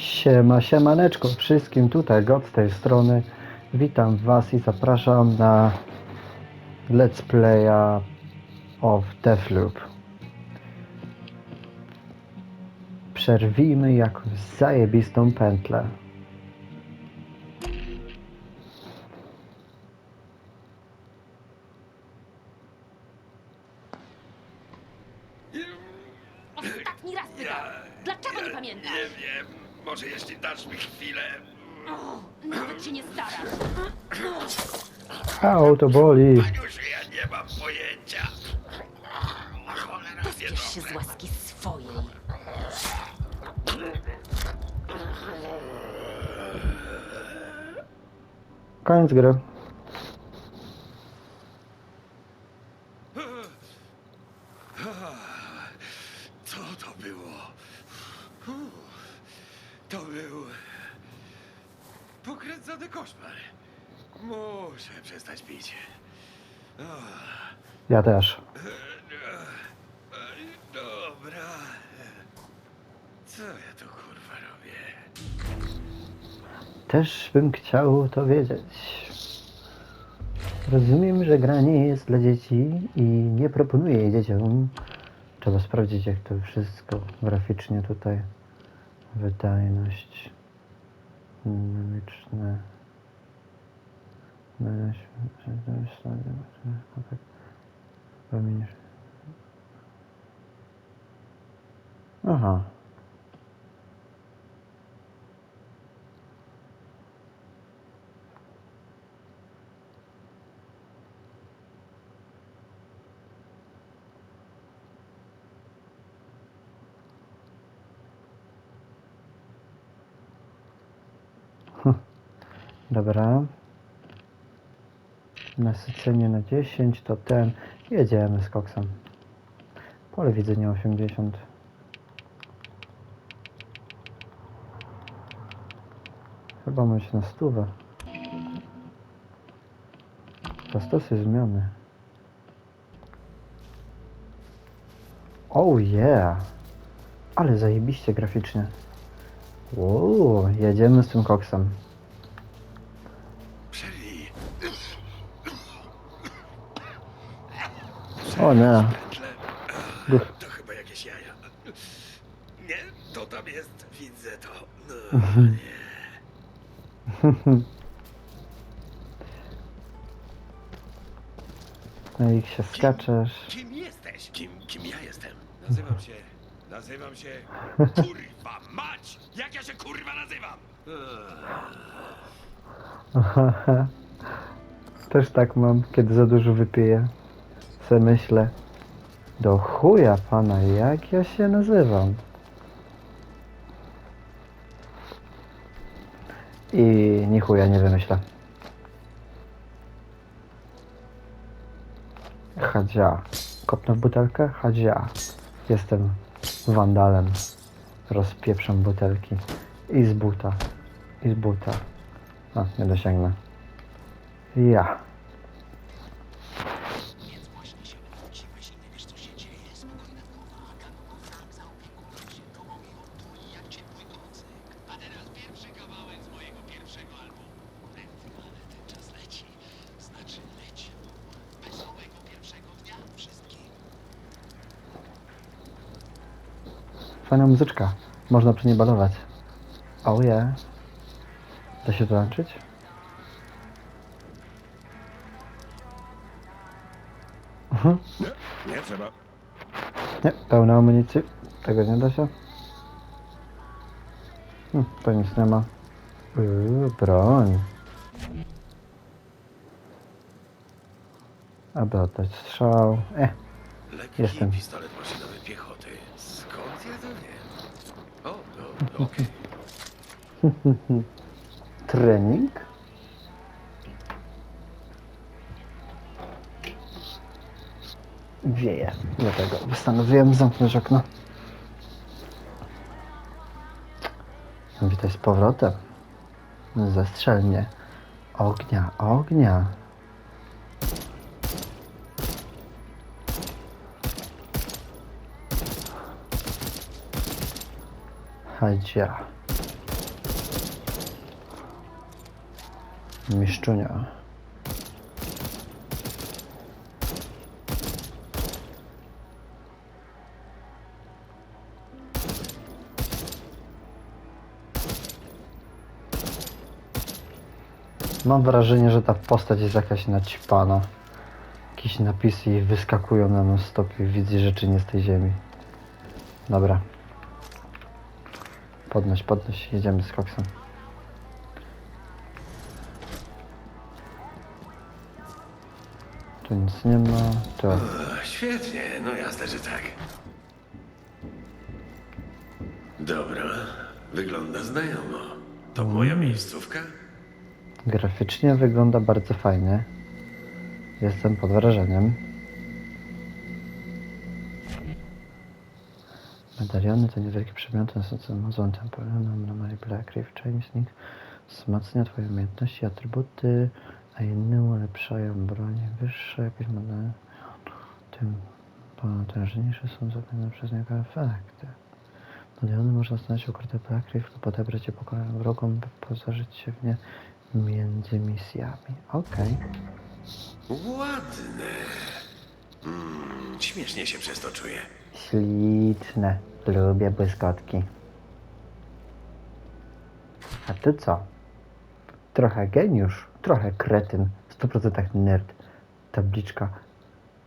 Siema, siemaneczko wszystkim, tutaj God z tej strony. Witam Was i zapraszam na Let's Playa of Deathloop. Przerwijmy jakąś zajebistą pętlę. Au, to boli. Paniuszy, ja nie mam pojęcia. Cholera, Pospiesz się z łaski swojej. Koniec gry. Co to było? Uff, To był... Pokręcony koszmar. Muszę przestać pić. Ja też. Dobra. Co ja tu kurwa robię? Też bym chciał to wiedzieć. Rozumiem, że gra nie jest dla dzieci i nie proponuję jej dzieciom. Trzeba sprawdzić, jak to wszystko graficznie tutaj. Wydajność. Dynamiczne. Wydajność. Pamięć. Aha. Dobra. Nasycenie na 10 to ten. Jedziemy z koksem. Pole widzenia 80. Chyba mieć na stówę. Zastosy zmiany. Oh yeah! Ale zajebiście graficznie. Uuu, jedziemy z tym koksem. O nie. To chyba jakieś jaja. Nie, to tam jest. Widzę to. No, nie. No i się skaczesz. Kim jesteś? Kim, kim ja jestem? Nazywam się. Nazywam się. Kurwa mać! Jak ja się kurwa nazywam? Też tak mam, kiedy za dużo wypiję. Se myślę, do chuja pana, jak ja się nazywam? I ni chuja nie wymyślę. Hadzia. Kopnę w butelkę? Hadzia. Jestem wandalem. Rozpieprzam butelki. I z buta. I z buta. A, nie dosięgnę. Ja. Fajna muzyczka. Można przy niej balować. Oh yeah. Da się to tańczyć? Mhm. Nie trzeba. Nie, pełna amunicji. Tego nie da się. Hm, to nic nie ma. Yy, broń. Aby oddać strzał. E, Lekki Jestem. pistolet maszynowy piechoty. Skąd ja to wiem? O, no, okej. trening? Wieje. Dlatego postanowiłem zamknąć okno. Witaj z powrotem. Zestrzel mnie. Ognia, ognia. Hadzia. Mieszczunia. Mam wrażenie, że ta postać jest jakaś nacipana. Jakieś napisy wyskakują na na stopie. Widzi rzeczy nie z tej ziemi. Dobra. Podnoś, podnoś, jedziemy z koksem. Tu nic nie ma, tu... O, świetnie, no jasne, że tak. Dobra, wygląda znajomo. To moja miejscówka? Graficznie wygląda bardzo fajnie. Jestem pod wrażeniem. Medaliony to niewielkie przedmioty nasujące mozą temporalną na Mary Black Reef Chainsnik. Wzmacnia twoje umiejętności, atrybuty, a inne ulepszają broń. Wyższe jakieś modele, tym potężniejsze są zapewnione przez niego efekty. Medaliony można znaleźć ukryte Black Reef lub odebrać je pokojem wrogom, by pozorzyć się w nie między misjami. Okej. Ładne. Mm, śmiesznie się przez to czuję. Śliczne. Lubię błyskotki. A ty co? Trochę geniusz, trochę kretyn, w 100% nerd. Tabliczka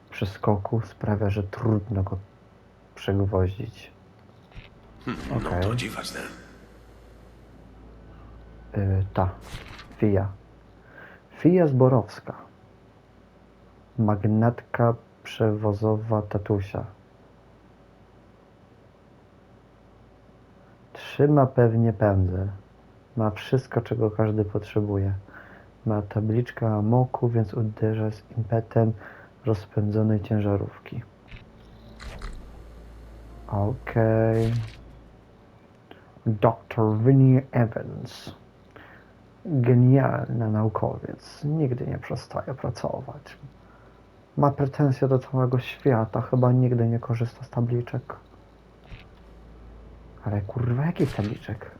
przeskoku sprawia, że trudno go przegwoździć. No Okej. to dziwaczne. Yy, ta. Fia. Fia Zborowska. Magnatka przewozowa tatusia. Trzyma pewnie pędzel. Ma wszystko, czego każdy potrzebuje. Ma tabliczkę amoku, więc uderza z impetem rozpędzonej ciężarówki. Okej. Dr. Vinnie Evans. Genialny naukowiec. Nigdy nie przestaje pracować. Ma pretensje do całego świata. Chyba nigdy nie korzysta z tabliczek. Ale kurwa, jakich tabliczek?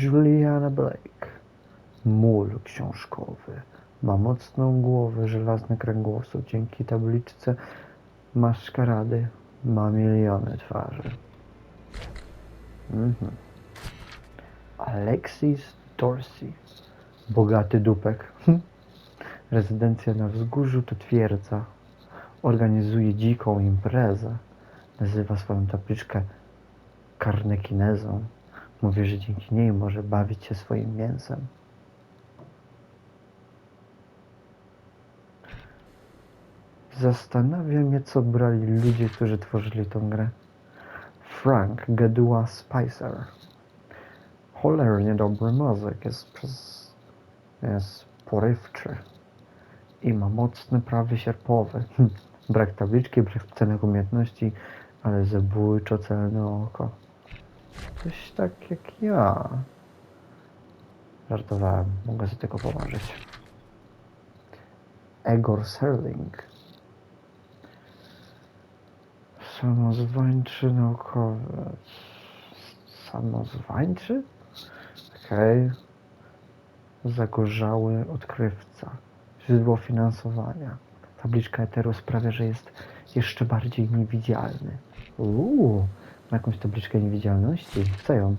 Juliana Blake. Mól książkowy. Ma mocną głowę, żelazny kręgosłup. Dzięki tabliczce maszkarady ma miliony twarzy. Mhm. Alexis Dorsey. Bogaty dupek. Rezydencja na wzgórzu to twierdza. Organizuje dziką imprezę. Nazywa swoją tabliczkę karnekinezą. Mówi, że dzięki niej może bawić się swoim mięsem. Zastanawia mnie, co brali ludzie, którzy tworzyli tą grę. Frank Gaduła Spicer. Cholernie dobry muzyk, jest przez... jest porywczy. I ma mocny prawy sierpowy. Brak tabliczki, brak cennych umiejętności, ale zabójczo celne oko. Coś tak jak ja. Żartowałem, mogę sobie tego pomarzyć. Egor Serling. Samozwańczy naukowiec. Samozwańczy? Okej. Zagorzały odkrywca. Źródło finansowania. Tabliczka Eteru sprawia, że jest jeszcze bardziej niewidzialny. Uuu, ma jakąś tabliczkę niewidzialności. Chcę ją.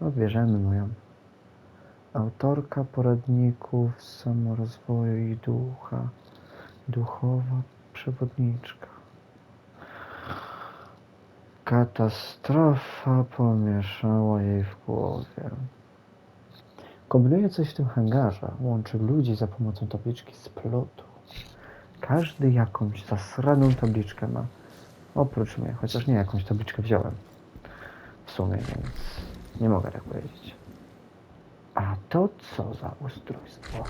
No, bierzemy moją. Autorka poradników samorozwoju i ducha. Duchowa przewodniczka. Katastrofa pomieszała jej w głowie. Kombinuje coś w tym hangarze. Łączy ludzi za pomocą tabliczki z plotu. Każdy jakąś zasraną tabliczkę ma. Oprócz mnie, chociaż nie jakąś tabliczkę wziąłem. W sumie, więc nie mogę tak powiedzieć. A to co za ustrojstwo?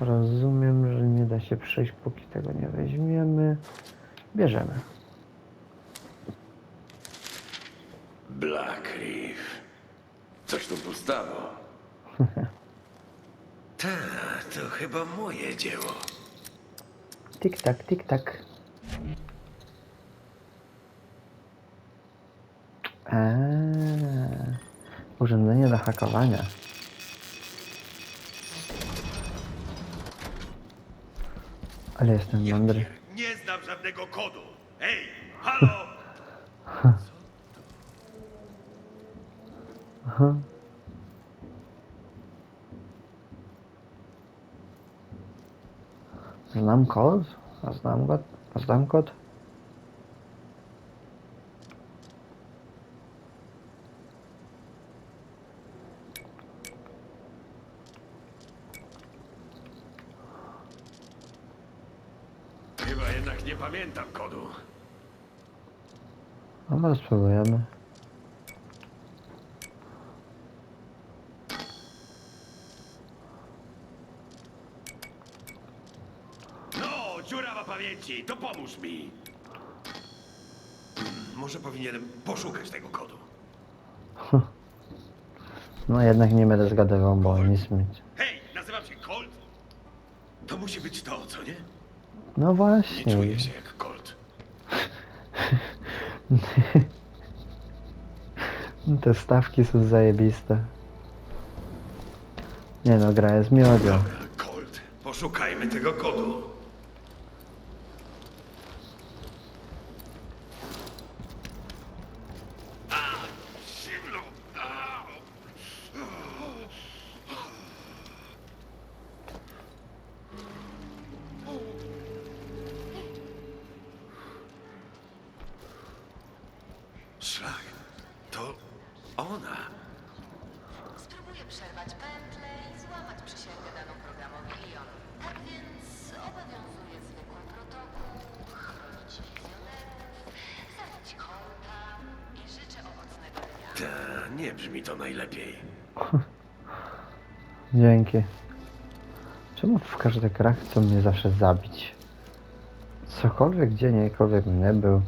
Rozumiem, że nie da się przejść, póki tego nie weźmiemy. Bierzemy. Black Reef. Coś tu pustało. Ta, to chyba moje dzieło. Tik tak, tik tak. Eee, urządzenie do hakowania. Ale jestem mądry. nie znam żadnego kodu. Ej, halo! Aha. Znam kod? A znam go? A znam kod? Chyba jednak nie pamiętam kodu. A może spróbujemy. No, dziurawa pamięci, to pomóż mi. Hmm, Może powinienem poszukać tego kodu. No jednak nie będę zgadywał, bo nic mi... Hej, nazywam się Colt. To musi być to, co nie? No Nie właśnie. czuję się jak Colt. Te stawki są zajebiste. Nie no, gra jest miodzio. Dobra, Colt, poszukajmy tego kodu. A, zimno. Au. Szlak, to ona. Spróbuję przerwać pętlę i złamać przysięgę daną programowi Leon. Tak więc obowiązuje zwykły protokół, chronić wizjonerów, zabić kołta i życzę owocnego dnia. Ta, nie brzmi to najlepiej. Dzięki. Czemu w każdych grach chcą mnie zawsze zabić? Cokolwiek, gdzie niekolwiek nie był.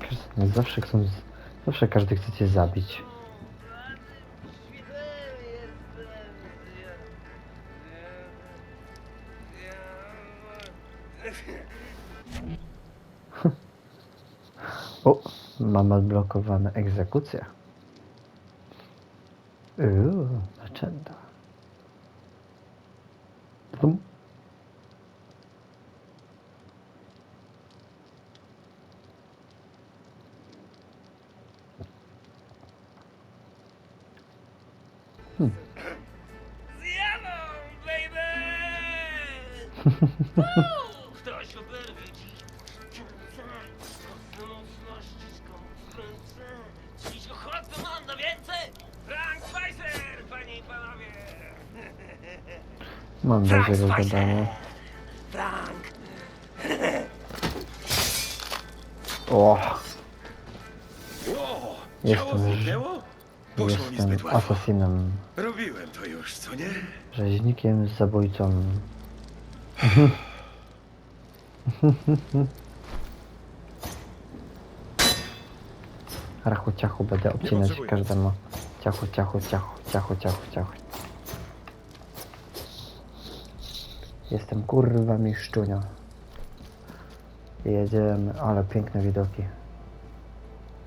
Każdy, zawsze chcą... Zawsze każdy chce cię zabić. O, mam odblokowane egzekucja. Uuu, zaczęta. Dum. Zjadą, baby! Mam że Spicer! gadało. Frank! O, Jestem? Poszło mi jestem zbyt łatwo. asasinem, Robiłem to już, co nie? rzeźnikiem, zabójcą. Rachu ciachu będę obcinać potrzebuję. każdemu. Ciachu, ciachu, ciachu, ciachu, ciachu, ciachu. Jestem kurwa miszczunio. Jedziemy, ale piękne widoki.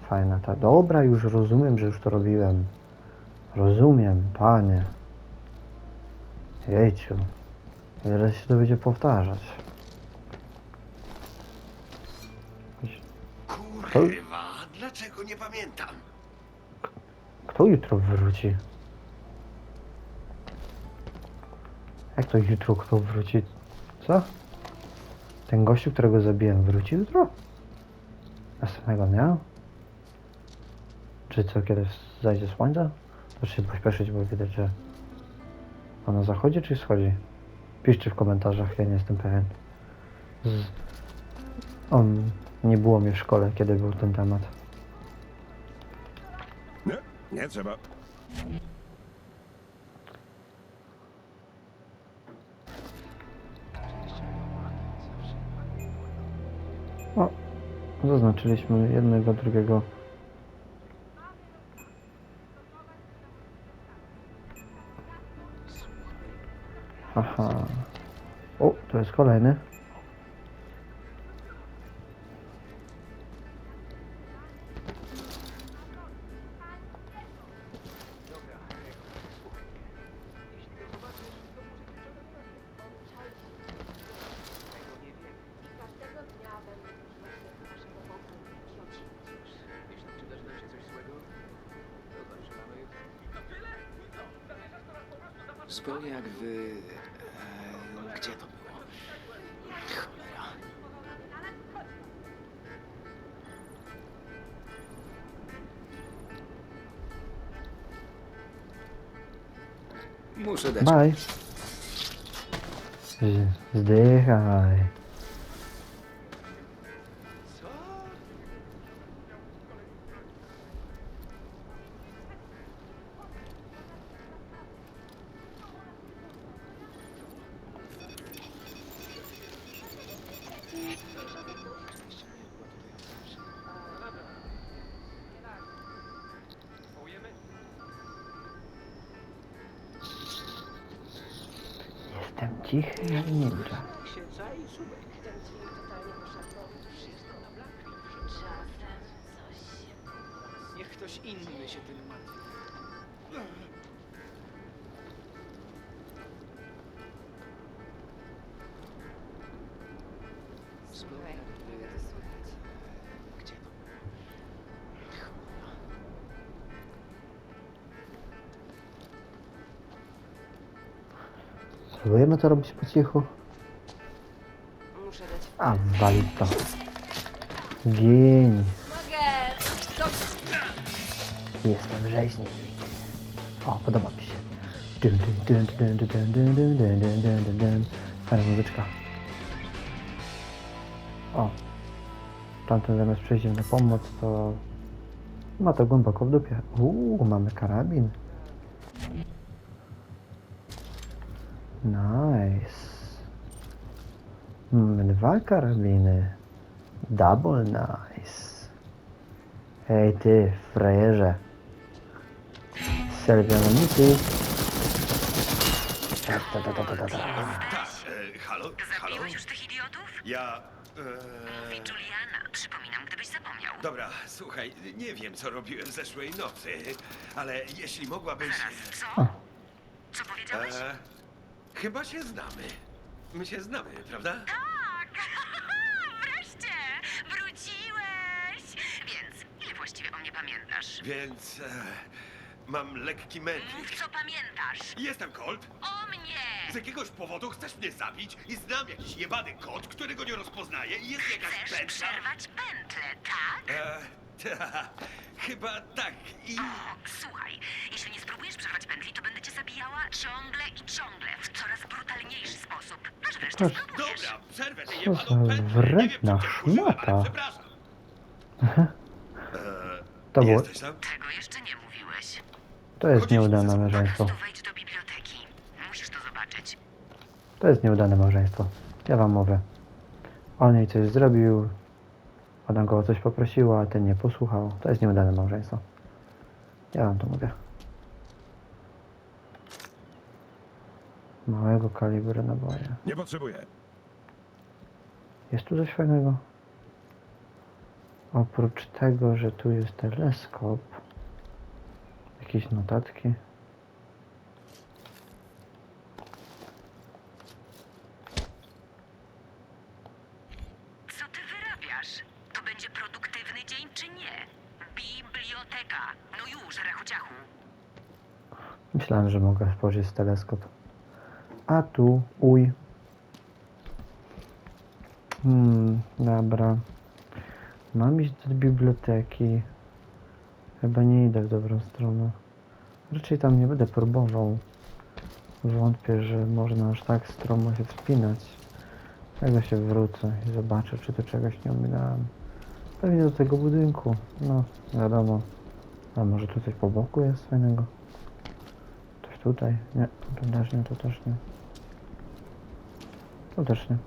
Fajna ta. Dobra, już rozumiem, że już to robiłem. Rozumiem, panie. Jejciu. Ile się to będzie powtarzać? Kurwa, dlaczego nie pamiętam? Kto jutro wróci? Jak to jutro kto wróci? Co? Ten gościu, którego zabiłem, wróci jutro? Następnego dnia? Czy co, kiedy zajdzie słońce? Proszę się pośpieszyć, bo widać, że ono zachodzi czy wschodzi? Piszcie w komentarzach, ja nie jestem pewien. Z... On nie było mnie w szkole, kiedy był ten temat. Nie, nie trzeba. Zaznaczyliśmy jednego, drugiego. Aha. O, to jest kolejny. Zupełnie jak wy... E, gdzie to było? Cholera. Muszę dać... Bye. Z- Zdychaj. Cichy jak ninja. Czasem coś się Niech ktoś inny się tym martwi. Spróbujemy to robić po cichu. Muszę dać A, wali to. Gień. Mogę! Jestem rzeźnik. O, podoba mi się. Dun, dun, dun, dun, dun, dun, dun, dun, dun, dun, dun, dun. Fajna muzyczka. O. Tamten zamiast przyjść na pomoc, to ma to głęboko w dupie. Uuu, mamy karabin. Nice. Mamy dwa karabiny. Double nice. Hej ty, frajerze. Serwianownicy. Ta, ta, ta, ta, ta, ta, ta. E, halo? Halo? Zabiłeś już tych idiotów? Ja... E, Juliana, przypominam, gdybyś zapomniał. dobra, słuchaj, nie wiem, co robiłem zeszłej nocy, ale jeśli mogłabyś... Co? Co powiedziałeś? E, chyba się znamy. My się znamy, prawda? Tak! Wreszcie! Wróciłeś! Więc, ile właściwie o mnie pamiętasz? Więc... E, mam lekki mętlik. Mów, co pamiętasz! Jestem Colt. O mnie! Z jakiegoś powodu chcesz mnie zabić i znam jakiś jebany kod, którego nie rozpoznaję i jest jakaś Chcesz pętla. przerwać tak? E, ta, chyba tak i... O, słuchaj, jeśli nie spróbujesz przerwać pętli, to będę cię zabijała ciągle i ciągle, w coraz brutalniejszy sposób. Aż wreszcie spróbujesz. Dobra, przerwę tę Co jebaną pętlę. Nie wiem, wredna cię szmata. przepraszam. E, To było, Jesteś tam? Tego jeszcze nie mówiłeś. to jest nieudane. Po małżeństwo. prostu wejdź do biblioteki. Musisz to zobaczyć. To jest nieudane małżeństwo. Ja wam mówię. On jej coś zrobił, ona go o coś poprosiła, a ten nie posłuchał. To jest nieudane małżeństwo. Ja wam to mówię. Małego kalibru naboje. Nie potrzebuję. Jest tu coś fajnego? Oprócz tego, że tu jest teleskop, jakieś notatki. Co ty wyrabiasz? To będzie produktywny dzień czy nie? Biblioteka. No już, rachuciachu. Myślałem, że mogę spojrzeć z teleskop. A tu uj. Hmm, dobra. Mam iść do biblioteki. Chyba nie idę w dobrą stronę. Raczej tam nie będę próbował. Wątpię, że można aż tak stromo się wspinać. Jak się wrócę i zobaczę, czy to czegoś nie ominąłem. Pewnie do tego budynku. No, wiadomo. A może tu coś po boku jest fajnego? Tutaj? Nie, to też nie, to też nie. To też nie.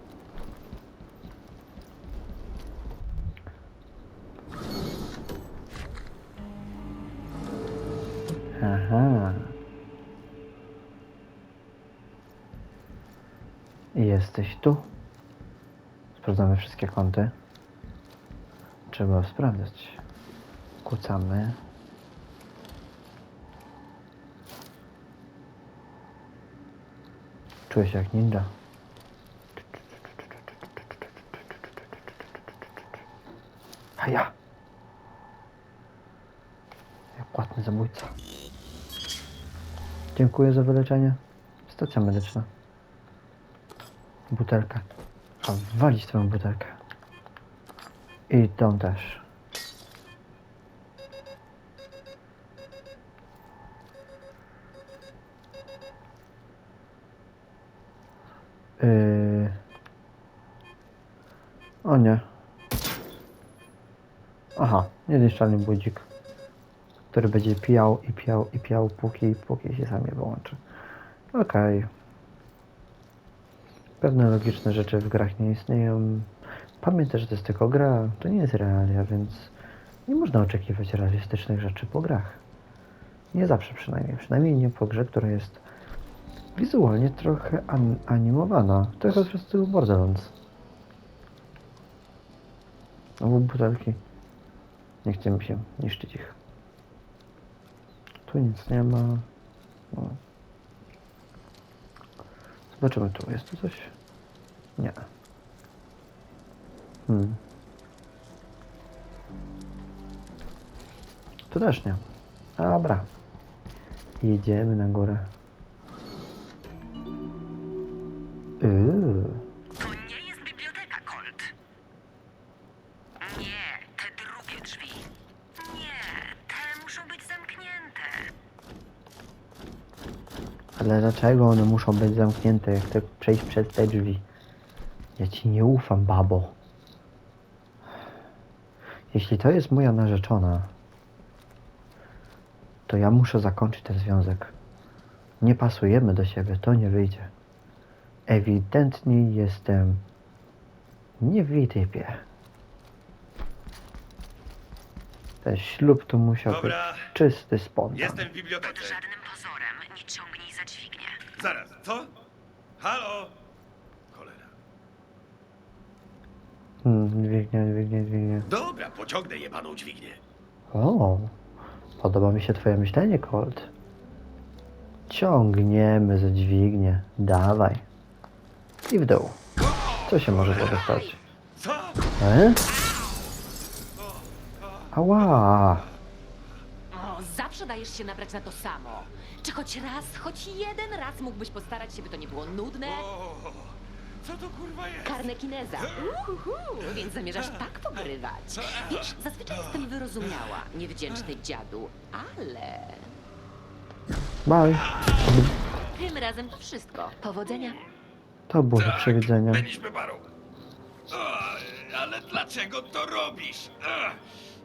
Aha. Jesteś tu. Sprawdzamy wszystkie kąty. Trzeba sprawdzać. Kucamy. Czuję się jak ninja. A ja. Jak płatny zabójca. Dziękuję za wyleczenie. Stacja medyczna. Butelka. A walić twoją butelkę. I tą też. Yy... O nie. Aha, niezniszczalny budzik, który będzie pijał i pijał i pijał, póki, póki się sam nie wyłączy. Okej. Pewne logiczne rzeczy w grach nie istnieją. Pamiętaj, że to jest tylko gra, to nie jest realia, więc nie można oczekiwać realistycznych rzeczy po grach. Nie zawsze przynajmniej. Przynajmniej nie po grze, która jest wizualnie trochę an- animowana. To jest po prostu Borderlands. Albo butelki. Nie chce mi się niszczyć ich. Tu nic nie ma. No. Zobaczymy tu. Jest tu coś? Nie. Hmm. Tu też nie. Dobra. Jedziemy na górę. Dlaczego one muszą być zamknięte? Ja chcę przejść przez te drzwi. Ja ci nie ufam, babo. Jeśli to jest moja narzeczona, to ja muszę zakończyć ten związek. Nie pasujemy do siebie, to nie wyjdzie. Ewidentnie jestem nie w jej typie. Ten ślub tu musiał Dobra. być czysty spontan. Jestem w bibliotece. Pod żadnym pozorem nie ciągnij za dźwignię. Zaraz, co? Halo? Cholera. Hmm, dźwignia, dźwignia, dźwignia. Dobra, pociągnę jebaną dźwignię. O, podoba mi się twoje myślenie, Colt. Ciągniemy za dźwignię. Dawaj. I w dół. Co się może złego stać? Co? E? Ała! Dajesz się nabrać na to samo. Czy choć raz, choć jeden raz mógłbyś postarać się, by to nie było nudne? O, co to kurwa jest? Karnekineza. Uhuhu, więc zamierzasz tak pogrywać. Wiesz, zazwyczaj jestem wyrozumiała, niewdzięczny dziadu, ale Bye. tym razem to wszystko. Powodzenia. To było do przewidzenia. Byliśmy parą. O, ale dlaczego to robisz? Ach,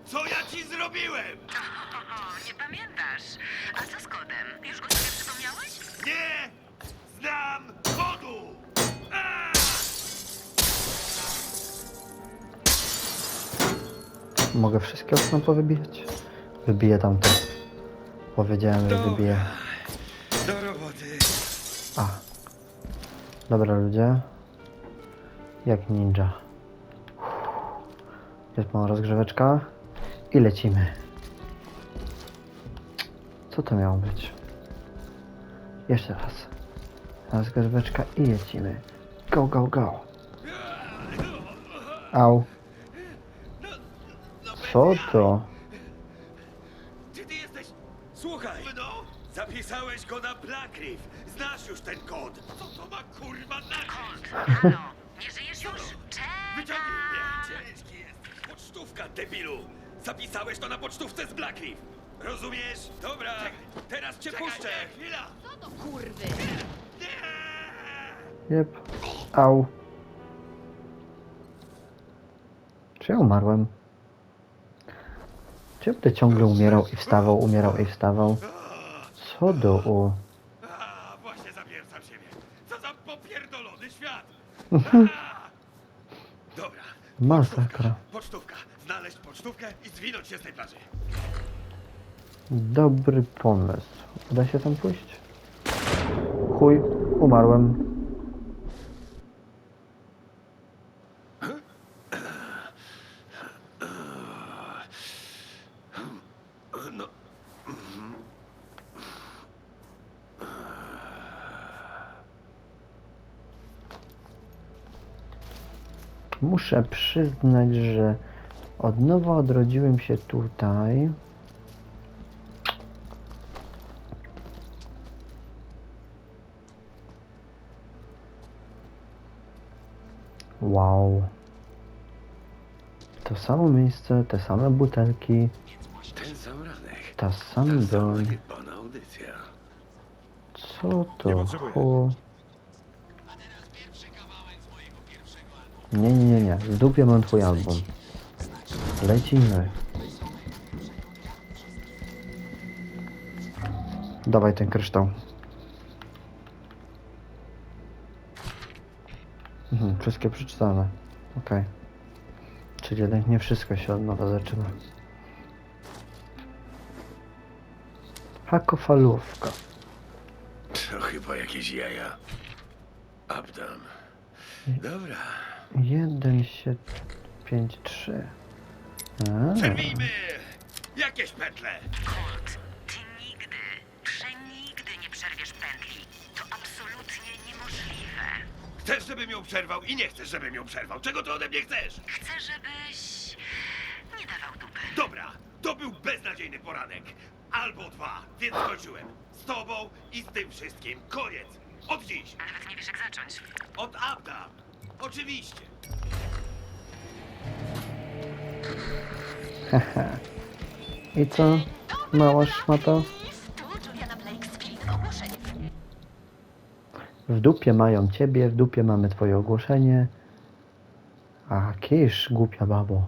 Co ja ci zrobiłem? O, nie pamiętasz. A co z kodem? Już go sobie przypomniałeś? Nie znam kodu! Mogę wszystkie okna powybijać? Wybiję tamte. Powiedziałem, że wybiję. Do roboty. A. Dobra ludzie. Jak ninja. Jest mała rozgrzeweczka. I lecimy. Co to miało być? Jeszcze raz. Rozgrzeweczka i lecimy. Go, go, go. Au. Co to? Gdzie ty jesteś? Słuchaj, no, zapisałeś go na Black Reef. Znasz już ten kod. Co to ma kurwa znaczyć? Halo, nie żyjesz już? Wyciągnij mnie. Czekam! Ciężki jest. Pocztówka, debilu. Zapisałeś to na pocztówce z Black Reef. Rozumiesz? Dobra, teraz cię puszczę. Chwila. Co to kurwy? Nie! Jep. Au. Czy ja umarłem? Czy ja będę ciągle umierał i wstawał, umierał i wstawał? Co do u? A, właśnie zapierdzam siebie. Co za popierdolony świat. A! Dobra. Masakra. Pocztówka. Znaleźć pocztówkę i zwinąć się z tej plaży. Dobry pomysł. Uda się tam pójść? Chuj, umarłem. No, Muszę przyznać, że od nowa odrodziłem się tutaj. Wow. To samo miejsce, te same butelki, Ten sam ranek. ta sama Ta broń. Co to? potrzebuję. Nie, nie, nie, nie. W dupie mam twój album. Lecimy. Dawaj ten kryształ. Mhm, wszystkie przeczytane. Okej. Czyli jednak nie wszystko się od nowa zaczyna. Hakofalówka. To chyba jakieś jaja. Abdam. Dobra. 1, 7, 5, 3. Przerwijmy! Jakieś petle! Colt, ty nigdy, przenigdy nie przerwiesz pętli. To absolutnie niemożliwe. Chcesz, żebym ją przerwał i nie chcesz, żebym ją przerwał. Czego ty ode mnie chcesz? Chcę, żebyś nie dawał dupy. Dobra, to był beznadziejny poranek. Albo dwa, więc skończyłem. Z tobą i z tym wszystkim. Koniec. Od dziś. Nawet nie wiesz jak zacząć. Od Abda. Oczywiście. I co? Mała szmata? W dupie mają ciebie, w dupie mamy twoje ogłoszenie. A kisz, głupia babo.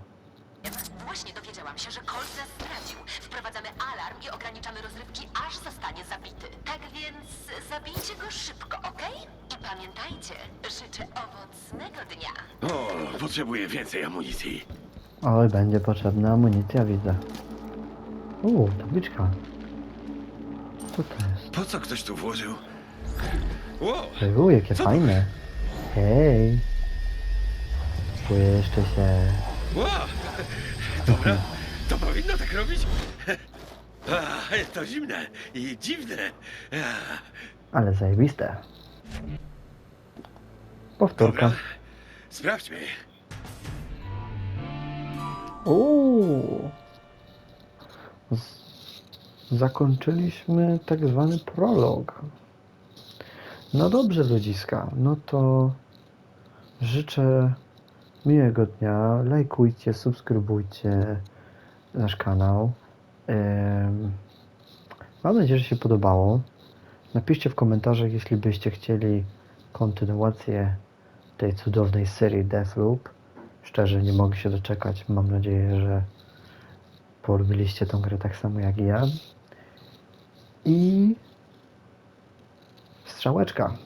Właśnie dowiedziałam się, że Colt nas stracił. Wprowadzamy alarm i ograniczamy rozrywki, aż zostanie zabity. Tak więc zabijcie go szybko, okej? I pamiętajcie, życzę owocnego dnia. O, potrzebuję więcej amunicji. Oj, będzie potrzebna amunicja, widzę. Uuu, tabliczka. Co to jest? Po co ktoś tu włożył? Wow, Uuu, jakie Co to fajne. Hej. Jeszcze się. wow. Dobra, to powinno tak robić? A, to zimne i dziwne. A, Ale zajebiste. Powtórka. Dobra, sprawdźmy. Uuu. Zakończyliśmy tak zwany prolog. No dobrze, ludziska. No to życzę miłego dnia. Lajkujcie, subskrybujcie nasz kanał. Mam nadzieję, że się podobało. Napiszcie w komentarzach, jeśli byście chcieli kontynuację tej cudownej serii Deathloop. Szczerze nie mogę się doczekać. Mam nadzieję, że polubiliście tą grę tak samo jak ja. I strzałeczka.